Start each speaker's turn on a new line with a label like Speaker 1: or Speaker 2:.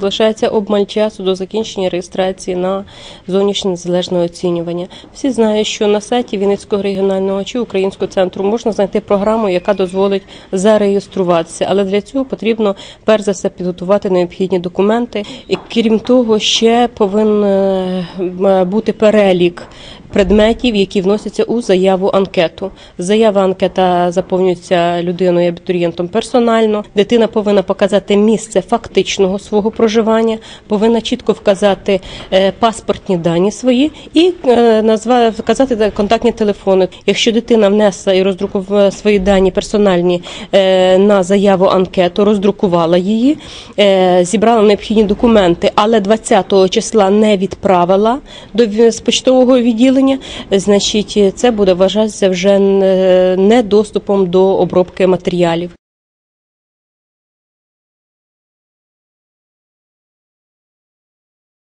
Speaker 1: Залишається обмаль часу до закінчення реєстрації на зовнішнє незалежне оцінювання. Всі знають, що на сайті Вінницького регіонального чи Українського центру можна знайти програму, яка дозволить зареєструватися. Але для цього потрібно перш за все підготувати необхідні документи. І крім того, ще повинен е, бути перелік предметів, які вносяться у заяву анкету. Заява анкета заповнюється людиною абітурієнтом персонально. Дитина повинна показати місце фактичного свого проживання, повинна чітко вказати е, паспортні дані свої і е, вказати контактні телефони. Якщо дитина внесла і роздрукувала свої дані персональні е, на заяву анкету, роздрукувала її, е, зібрала необхідні документи, але 20-го числа не відправила до почтового відділення, значить це буде вважатися вже е, недоступом до обробки матеріалів.